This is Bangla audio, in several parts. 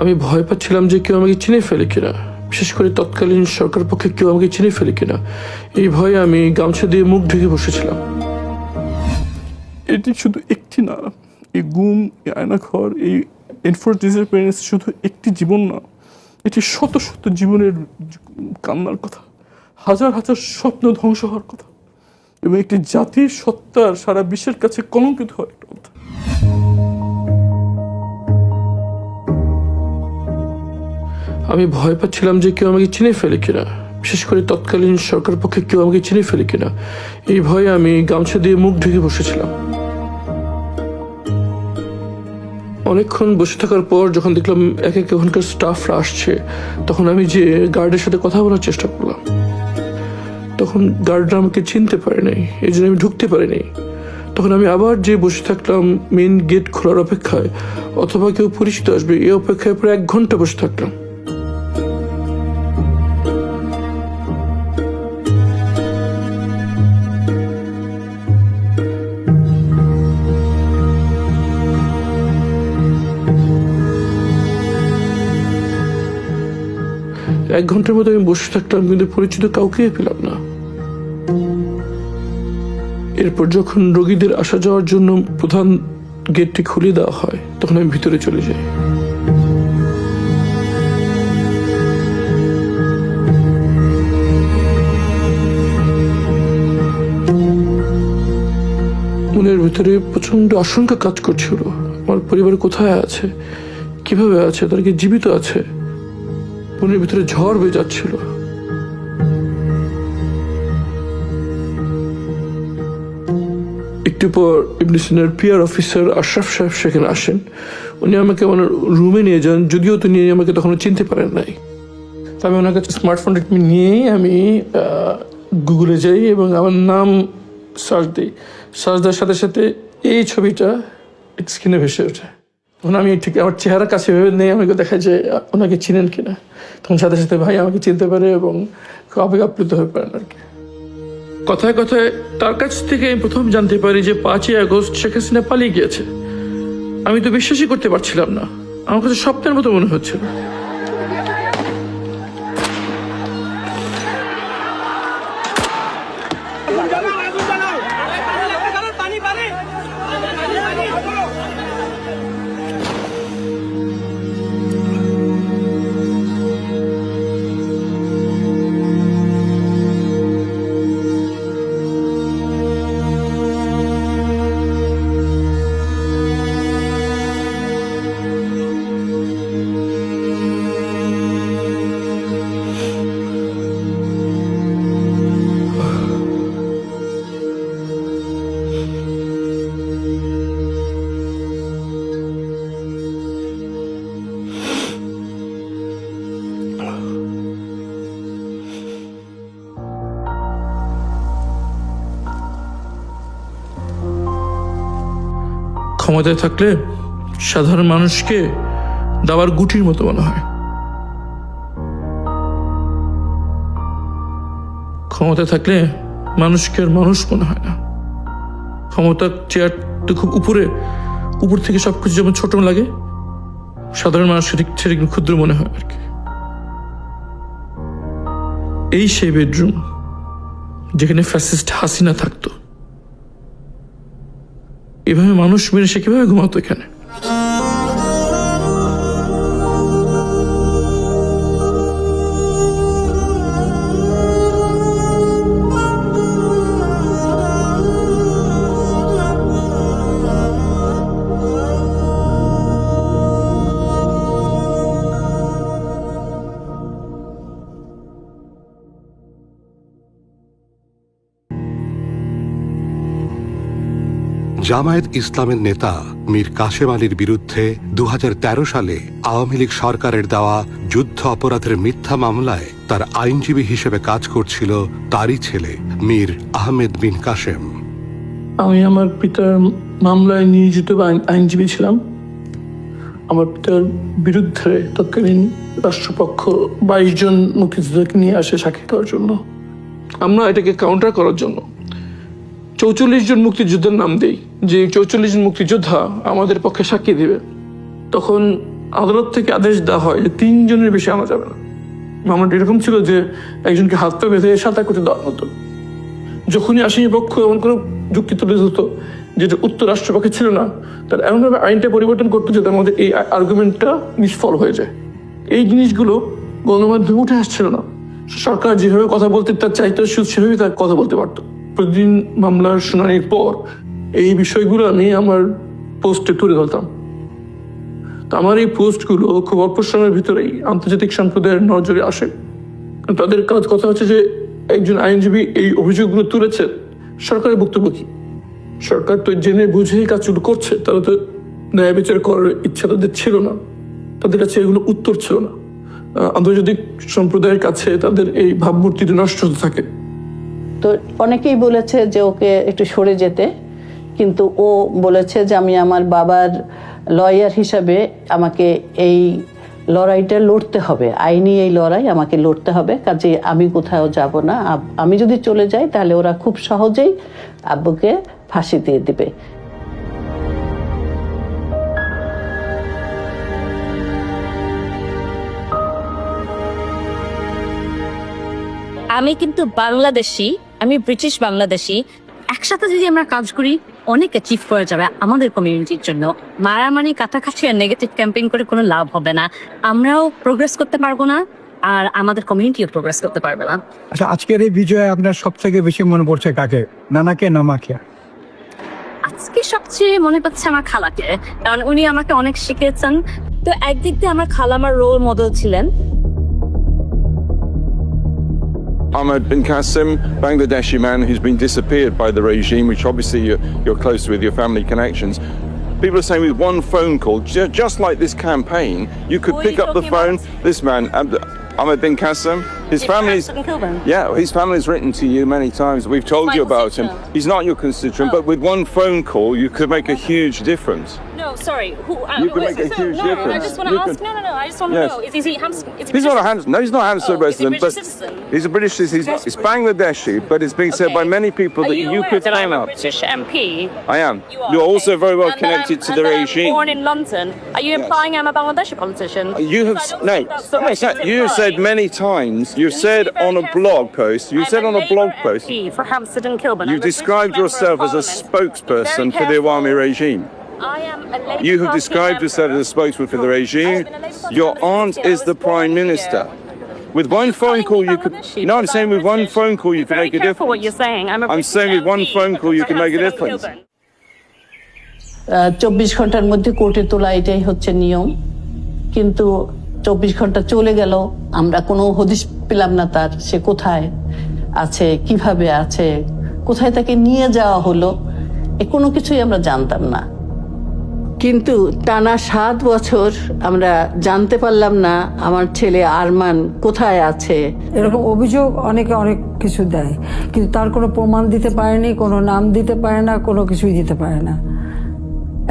আমি ভয় পাচ্ছিলাম যে কেউ আমাকে চিনে ফেলে কিনা। বিশেষ করে তৎকালীন সরকার পক্ষে কেউ আমাকে চিনে ফেলে কিনা। এই ভয়ে আমি গামছা দিয়ে মুখ ঢেকে বসেছিলাম। এটি শুধু একটি না, এই গুম, এই আয়নাঘর, এই এনফোর্স ডিসঅ্যাপিয়ারেন্স শুধু একটি জীবন না, এটি শত শত জীবনের কান্নার কথা, হাজার হাজার স্বপ্ন ধ্বংস হওয়ার কথা, এবং একটি জাতির সত্তার সারা বিশ্বের কাছে কলঙ্কিত হওয়ার একটা কথা। আমি ভয় পাচ্ছিলাম যে কেউ আমাকে চিনে ফেলে কিনা। বিশেষ করে তৎকালীন সরকার পক্ষে কেউ আমাকে চিনে ফেলে কিনা। এই ভয়ে আমি গামছা দিয়ে মুখ ঢেকে বসেছিলাম। অনেকক্ষণ বসে থাকার পর যখন দেখলাম এক এক ওখানকার স্টাফরা আসছে, তখন আমি যে গার্ডের সাথে কথা বলার চেষ্টা করলাম। তখন গার্ডরা আমাকে চিনতে পারে নাই, এই জন্য আমি ঢুকতে পারিনি। তখন আমি আবার যে বসে থাকলাম মেন গেট খোলার অপেক্ষায়, অথবা কেউ পরিচিত আসবে, এই অপেক্ষায় প্রায় এক ঘণ্টা বসে থাকলাম এক ঘণ্টার মতো আমি বসে থাকলাম কিন্তু পরিচিত কাউকে পেলাম না। এরপর যখন রোগীদের আসা যাওয়ার জন্য প্রধান গেটটি খুলে দেওয়া হয়, তখন আমি ভিতরে চলে যাই। মনের ভিতরে প্রচণ্ড আশঙ্কা কাজ করছিল। আমার পরিবার কোথায় আছে? কীভাবে আছে? তারা কি জীবিত আছে? মনের ভিতরে ঝড় বয়ে যাচ্ছিল। একটু পর ইবনে সিনার পিআর অফিসার আশরাফ সাহেব সেখানে আসেন। উনি আমাকে আমার রুমে নিয়ে যান, যদিও তিনি আমাকে তখন চিনতে পারেন নাই। তো আমি ওনার কাছে স্মার্টফোনটা নিয়েই আমি গুগলে যাই এবং আমার নাম সার্চ দিই। সার্চ দেওয়ার সাথে সাথে এই ছবিটা স্ক্রিনে ভেসে ওঠে। তখন আমি ঠিক আমার চেহারা কাছে ভেবে নেই, আমাকে দেখায় যে ওনাকে চিনেন কিনা। তখন সাথে সাথে ভাই আমাকে চিনতে পারে এবং আবেগ আপ্লুত হয়ে পারেন আর কি। কথায় কথায় তার কাছ থেকে আমি প্রথম জানতে পারি যে পাঁচই আগস্ট শেখ হাসিনা পালিয়ে গিয়েছে। আমি তো বিশ্বাসই করতে পারছিলাম না। আমার কাছে স্বপ্নের মতো মনে হচ্ছিল। ক্ষমতায় থাকলে সাধারণ মানুষকে দাবার গুটির মতো মনে হয়। ক্ষমতায় থাকলে মানুষকে আর মানুষ মনে হয় না। ক্ষমতার চেয়ার তো খুব উপরে, উপর থেকে সবকিছু যেমন ছোট লাগে, সাধারণ মানুষকে ঠিক সেটা ক্ষুদ্র মনে হয় আর কি। এই সেই বেডরুম যেখানে ফ্যাসিস্ট হাসিনা থাকতো। এভাবে মানুষ মেরে সে কীভাবে ঘুমাতো এখানে? জামায়াত ইসলামের নেতা মীর কাশেম আলীর বিরুদ্ধে দু হাজার তেরো সালে আওয়ামী লীগ সরকারের দেওয়া যুদ্ধ অপরাধের মিথ্যা মামলায় তার আইনজীবী হিসেবে কাজ করছিল তারই ছেলে মীর আহমেদ বিন কাশেম। আমি আমার পিতার মামলায় নিয়োজিত আইন- আইনজীবী ছিলাম। আমার পিতার বিরুদ্ধে তৎকালীন রাষ্ট্রপক্ষ বাইশ জন মুক্তিযোদ্ধাকে নিয়ে আসে সাক্ষী দেওয়ার জন্য। আমরা এটাকে কাউন্টার করার জন্য চৌচল্লিশ জন মুক্তিযোদ্ধার নাম দেই। যে চৌচল্লিশ জন মুক্তিযোদ্ধা আমাদের পক্ষে সাক্ষী দেবে, তখন আদালত থেকে আদেশ দেওয়া হয় যে তিনজনের বেশি আনা যাবে না। মামলাটা এরকম ছিল যে একজনকে হাত পা বেঁধে সাঁতার করতে দেওয়ার মতো। যখনই আসামি পক্ষ এমন কোনো যুক্তি তুলে ধরতো যেটা উত্তর রাষ্ট্রপক্ষে ছিল না, তার এমনভাবে আইনটা পরিবর্তন করতো যে আমাদের এই আর্গুমেন্টটা নিষ্ফল হয়ে যায়। এই জিনিসগুলো গণমাধ্যমে উঠে আসছিল না। সরকার যেভাবে কথা বলতে তার চাইতো সে- সেভাবে তার কথা বলতে পারতো। প্রতিদিন মামলার শুনানির পর এই বিষয়গুলো আমি আমার পোস্টে তুলে ধরতাম। তো আমার এই পোস্টগুলো খুব অল্প সময়ের ভিতরেই আন্তর্জাতিক সম্প্রদায়ের নজরে আসে। তাদের কাজ কথা হচ্ছে যে একজন আইনজীবী এই অভিযোগগুলো তুলেছে, সরকারের বক্তব্য কি? সরকার তো জেনে বুঝেই কাজগুলো করছে, তারা তো ন্যায় বিচার করার ইচ্ছা তাদের ছিল না। তাদের কাছে এগুলো উত্তর ছিল না। আন্তর্জাতিক সম্প্রদায়ের কাছে তাদের এই ভাবমূর্তিটা নষ্ট হতে থাকে। তো অনেকেই বলেছে যে ওকে একটু সরে যেতে। কিন্তু ও বলেছে যে আমি আমার বাবার লয়ার হিসাবে আমাকে এই লড়াইটা লড়তে হবে। আইনি এই লড়াই আমাকে লড়তে হবে কাজে আমি কোথাও যাব না। আমি যদি চলে যাই, তাহলে ওরা খুব সহজেই আব্বুকে ফাঁসি দিয়ে দিবে। আমি কিন্তু বাংলাদেশি, আমি ব্রিটিশ বাংলাদেশি একসাথে যদি আমরা কাজ করি অনেক অ্যাচিভ করা যাবে আমাদের কমিউনিটির জন্য। মারামারি কাটাকাটি আর নেগেটিভ ক্যাম্পেইন করে কোনো লাভ হবে না। আমরাও প্রোগ্রেস করতে পারব না আর আমাদের কমিউনিটিও প্রোগ্রেস করতে পারবে না। আচ্ছা আজকের এই বিজয়ে আপনার সব থেকে বেশি মনে পড়ছে কাকে? নানাকে না মাকে? আজকে সবচেয়ে মনে পাচ্ছে আমার খালাকে কারণ উনি আমাকে অনেক শিখিয়েছেন। তো একদিক দিয়ে আমার খালা আমার রোল মডেল ছিলেন Ahmed bin Qasim, Bangladeshi man who's been disappeared by the regime, which obviously you're, you're close with your family connections. People are saying with one phone call, ju- just like this campaign, you could Who are pick you up the talking phone. about? This man, Abd- Ahmed bin Qasim, his Did family's. Qasim kill them? Yeah, his family's written to you many times. We've told My you about him. constituent. He's not your constituent, Oh. but with one phone call, you could make a oh. huge difference. No, sorry. Who? Uh, You can make a huge no, I just want to You ask. can- No, no, no. I just want to Yes. know. Is, is he Hampstead? Is he He's not a British? No, he's not a Hampstead Oh, he resident, British but citizen? he's a British. He's, he's Bangladeshi, but it's being said by many people Are that you, you could that I'm a. British MP? I am. You are. You're okay. also very well And connected to the that I'm regime. born in London. Are you implying I'm a Bangladeshi politician? You have Because I don't no. think that's the way no, it's You said many times. You You need to said on a blog post. You said on a blog post. For Hampstead and Kilburn. You I'm a British described yourself as a spokesperson for the Awami regime. I am a Labour You have described yourself as a spokesman for the regime. Your aunt is the prime here. minister. With one You're phone call, you could. No, I'm saying with one phone call, you can make a careful what you're saying. I'm a I'm saying with one phone call, you can make a difference. চব্বিশ ঘণ্টার মধ্যে কোর্টে তোলা এটাই হচ্ছে নিয়ম কিন্তু চব্বিশ ঘণ্টা চলে গেল আমরা কোনো হদিশ পেলাম না তার সে কোথায় আছে কীভাবে আছে কোথায় তাকে নিয়ে যাওয়া হলো এ কোনো কিছুই আমরা জানতাম না কিন্তু টানা সাত বছর আমরা জানতে পারলাম না আমার ছেলে আরমান কোথায় আছে। এরকম অভিযোগ অনেকে অনেক কিছু দেয়, কিন্তু তার কোনো প্রমাণ দিতে পারেনি, কোনো নাম দিতে পারে না, কোনো কিছুই দিতে পারে না।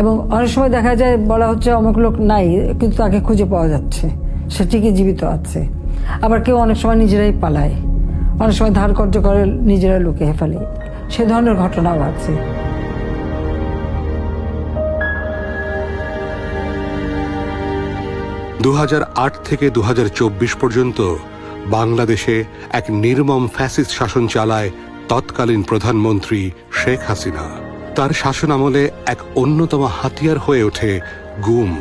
এবং অনেক সময় দেখা যায় বলা হচ্ছে অমুক লোক নাই, কিন্তু তাকে খুঁজে পাওয়া যাচ্ছে, সে ঠিকই জীবিত আছে। আবার কেউ অনেক সময় নিজেরাই পালায়, অনেক সময় ধার কর্য করে নিজেরা লুকিয়ে ফেলে, সে ধরনের ঘটনাও আছে। দু হাজার আট থেকে দু হাজার চব্বিশ পর্যন্ত বাংলাদেশে এক নির্মম ফ্যাসিস্ট শাসন চালায় তৎকালীন প্রধানমন্ত্রী শেখ হাসিনা। তার শাসনামলে এক অন্যতম হাতিয়ার হয়ে ওঠে গুম।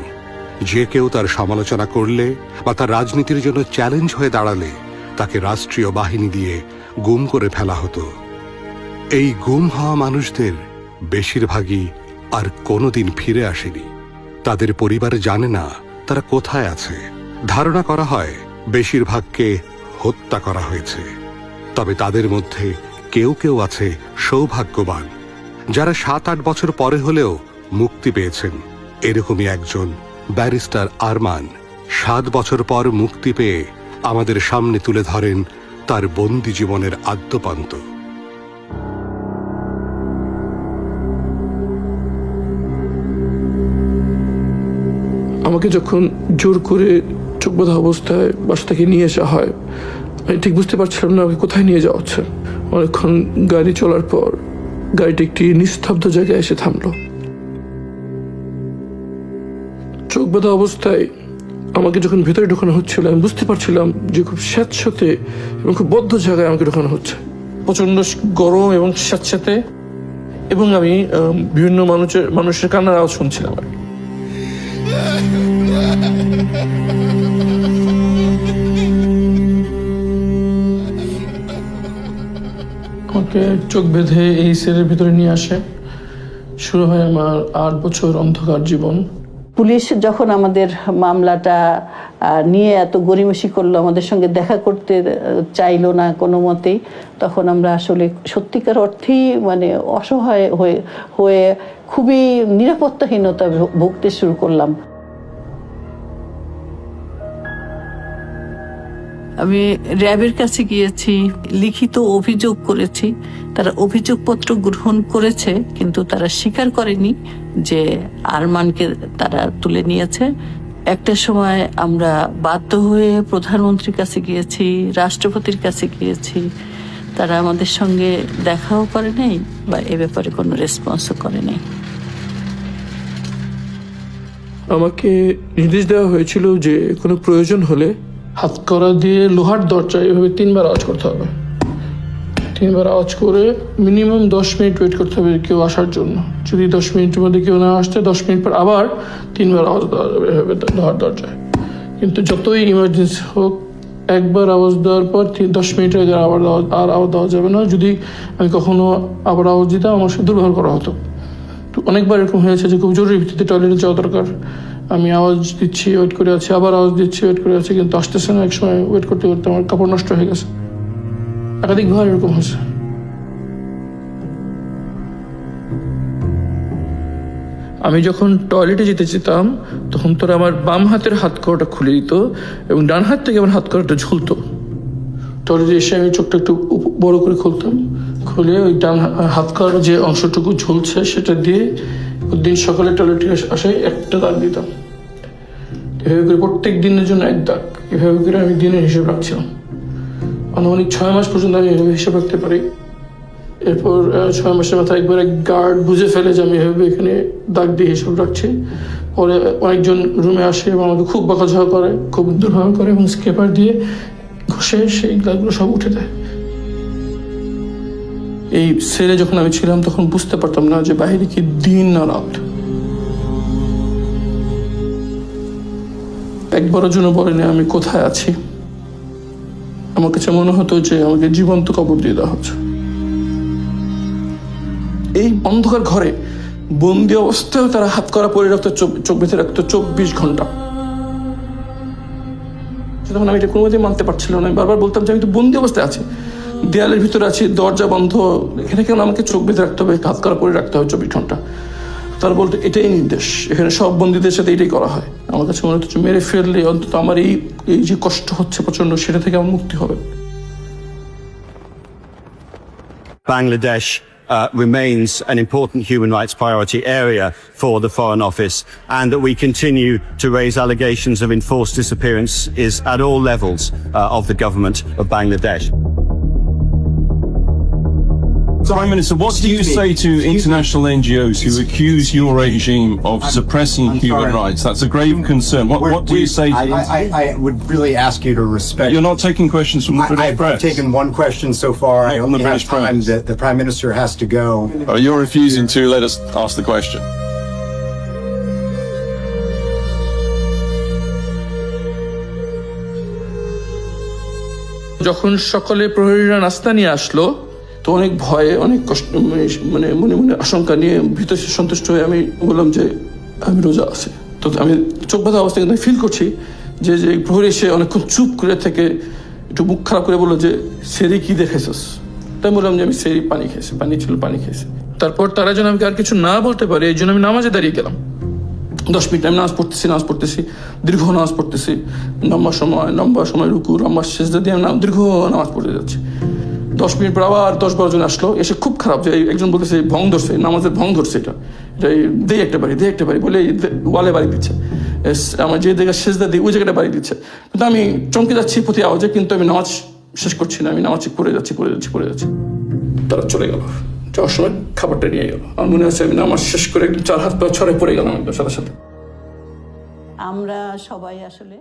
যে কেউ তার সমালোচনা করলে বা তার রাজনীতির জন্য চ্যালেঞ্জ হয়ে দাঁড়ালে তাকে রাষ্ট্রীয় বাহিনী দিয়ে গুম করে ফেলা হতো। এই গুম হওয়া মানুষদের বেশিরভাগই আর কোনোদিন ফিরে আসেনি। তাদের পরিবার জানে না তারা কোথায় আছে? ধারণা করা হয়, বেশিরভাগকে হত্যা করা হয়েছে। তবে তাদের মধ্যে কেউ কেউ আছে সৌভাগ্যবান, যারা সাত আট বছর পরে হলেও মুক্তি পেয়েছেন। এরকমই একজন ব্যারিস্টার আরমান। সাত বছর পর মুক্তি পেয়ে আমাদের সামনে তুলে ধরেন তার বন্দি জীবনের আদ্যপান্ত। আমাকে যখন জোর করে চোখ বাঁধা অবস্থায় বাসা থেকে নিয়ে আসা হয়, আমি ঠিক বুঝতে পারছিলাম না আমাকে কোথায় নিয়ে যাওয়া হচ্ছে। অনেকক্ষণ গাড়ি চলার পর গাড়িটি একটি নিস্তব্ধ জায়গায় এসে থামলো। চোখ বাঁধা অবস্থায় আমাকে যখন ভেতরে ঢোকানো হচ্ছিল, আমি বুঝতে পারছিলাম যে খুব স্যাঁতস্যাঁতে এবং খুব বদ্ধ জায়গায় আমাকে ঢোকানো হচ্ছে। প্রচণ্ড গরম এবং স্যাঁতস্যাঁতে এবং আমি বিভিন্ন মানুষের মানুষের কান্নার আওয়াজ শুনছিলাম আর কি। আমাকে চোখ বেঁধে এই সেলের ভিতরে নিয়ে আসে। শুরু হয় আমার আট বছর অন্ধকার জীবন। পুলিশ যখন আমাদের মামলাটা নিয়ে এত গরিমসি করল, আমাদের সঙ্গে দেখা করতে চাইলো না কোনো মতেই, তখন আমরা আসলে সত্যিকার অর্থেই মানে অসহায় হয়ে হয়ে খুবই নিরাপত্তাহীনতা ভুগতে শুরু করলাম। আমি র্যাবের কাছে গিয়েছি, লিখিত অভিযোগ করেছি। তারা অভিযোগপত্র গ্রহণ করেছে, কিন্তু তারা স্বীকার করেনি যে আরমানকে তারা তুলে নিয়েছে। একটা সময় আমরা বাধ্য হয়ে প্রধানমন্ত্রীর কাছে গিয়েছি, রাষ্ট্রপতির কাছে গিয়েছি। তারা আমাদের সঙ্গে দেখাও করে নাই বা এ ব্যাপারে কোনো রেসপন্সও করে নাই। আমাকে নির্দেশ দেওয়া হয়েছিল যে কোনো প্রয়োজন হলে হাত করা দিয়ে লোহার দরজা এভাবে তিনবার আওয়াজ করতে হবে। তিনবার আওয়াজ করে মিনিমাম দশ মিনিট ওয়েট করতে হবে কেউ আসার জন্য। যদি দশ মিনিটের মধ্যে কেউ না আসতে, দশ মিনিট পর আবার তিনবার আওয়াজ দেওয়া যাবে এভাবে লোহার দরজায়। কিন্তু যতই ইমার্জেন্সি হোক, একবার আওয়াজ দেওয়ার পর দশ মিনিটের আগে আবার আওয়াজ- আর আওয়াজ দেওয়া যাবে না। যদি আমি কখনো আবার আওয়াজ দিতাম, আমার সাথে দুর্ব্যবহার করা হতো। তো অনেকবার এরকম হয়েছে যে খুব জরুরি ভিত্তিতে টয়লেটে যাওয়া দরকার। আমি আওয়াজ দিচ্ছি ওয়েট করে আছি, আবার আওয়াজ দিচ্ছি ওয়েট করে আছি, কিন্তু আসতেছে না এক সময় ওয়েট করতে করতে আমার কাপড় নষ্ট হয়ে গেছে। একাধিকবার এরকম হয়েছে। আমি যখন টয়লেটে যেতে যেতাম, তখন তোরা আমার বাম হাতের হাত করাটা খুলে দিত এবং ডান হাত থেকে আমার হাত করাটা ঝুলতো। টয়লেটে এসে আমি চোখটা একটু বড় করে খুলতাম। খুলে ওই ডান হাত করার যে অংশটুকু ঝুলছে, সেটা দিয়ে দিন সকালে টয়লেটে আসে একটা দাগ দিতাম। এভাবে করে প্রত্যেক দিনের জন্য এক দাগ। এভাবে করে আমি দিনের হিসেব রাখছিলাম। আনুমানিক ছয় মাস পর্যন্ত আমি এভাবে হিসেব রাখতে পারি। এরপর ছয় মাসের মাথায় একবার এক গার্ড বুঝে ফেলে যে আমি এভাবে এখানে দাগ দিয়ে হিসেব রাখছি। পরে অনেকজন রুমে আসে এবং আমাকে খুব বকাঝকা করে, খুব দুর্ভাবে করে এবং স্কেপার দিয়ে ঘষে সেই দাগগুলো সব উঠে দেয়। এই সেলে যখন আমি ছিলাম, তখন বুঝতে পারতাম না যে বাইরে কি দিন না রাত। একবারের জন্য বলেনি, আমি কোথায় আছি। আমার কাছে মনে হতো যে আমাকে জীবন্ত কবর দিয়ে দেওয়া হচ্ছে। এই অন্ধকার ঘরে বন্দি অবস্থায় তারা হাত করা পরে রাখতো চোখ- বেঁধে রাখতো চব্বিশ ঘণ্টা। তখন আমি এটা কোনোমতেই মানতে পারছিলাম না, আমি বারবার বলতাম যে আমি তো বন্দি অবস্থায় আছি। দেয়ালের ভিতরে আছি দরজা বন্ধ এখানে কেন আমাকে চোখ বেঁধে রাখতে হবে হাত করা পরে রাখতে হবে চব্বিশ ঘন্টা তারা বলতো এটাই নির্দেশ এখানে সব বন্দীদের সাথে এটাই করা হয় আমার কাছে মনে হতো যে মেরে ফেললে অন্তত আমার এই এই যে কষ্ট হচ্ছে প্রচন্ড সেটা থেকে আমার মুক্তি হবে Bangladesh uh, remains an important human rights priority area for the Foreign Office and that we continue to raise allegations of enforced disappearance is at all levels uh, of the government of Bangladesh. Prime Minister, what do you say to international NGOs who accuse your regime of suppressing I'm human sorry. rights? That's a grave concern. What, We're- what do you we- say? I, I, I would really ask you to respect. You're not taking questions from the I- British I've press. taken one question so far. I Not from only the have British time. press. The, the Prime Minister has to go. Oh, you're refusing to let us ask the question. যখন সকালে প্রহরীরা নাস্তা নিয়ে আসলো তো অনেক ভয়ে, অনেক কষ্ট মানে মনে মনে আশঙ্কা নিয়ে ভীত সন্তুষ্ট হয়ে আমি বললাম যে, আমি রোজা আছি। তো আমি চোখ বাঁধা অবস্থায় কিন্তু ফিল করছি যে যে প্রহরী এসে অনেকক্ষণ চুপ করে থেকে একটু মুখ খারাপ করে বলল যে, সেরি কি দেখেছিস তাই বললাম যে, আমি সেরি পানি খেয়েছি পানি ছিল, পানি খেয়েছি তারপর তারা যেন আমাকে আর কিছু না বলতে পারে, এই জন্য আমি নামাজে দাঁড়িয়ে গেলাম। দশ মিনিট আমি নাচ পড়তেছি নাচ পড়তেছি, দীর্ঘ নামাজ পড়তেছি। লম্বা সময় লম্বা সময় রুকু, লম্বা শেষ দিয়ে আমি দীর্ঘ নামাজ পড়তে যাচ্ছি। দশ মিনিট পর আবার দশ বারো জন আসলো। এসে খুব খারাপ যে একজন বলতেছে, ভং ধরছে, নামাজের ভং ধরছে এটা। এটা এই দে একটা বাড়ি দে একটা বাড়ি বলে ওয়ালে বাড়ি দিচ্ছে। আমার যে জায়গায় শেষদা দিই, ওই জায়গাটা বাড়ি দিচ্ছে। কিন্তু আমি চমকে যাচ্ছি প্রতি আওয়াজে, কিন্তু আমি নামাজ শেষ করছি না, আমি নামাজ পড়ে যাচ্ছি পড়ে যাচ্ছি পড়ে যাচ্ছি। তারা চলে গেল। যাওয়ার সময় খাবারটা নিয়ে গেল আমার মনে আছে আমি নামাজ শেষ করে চার হাত পা ছড়ে পড়ে গেলাম একদম সাথে সাথে আমরা সবাই আসলে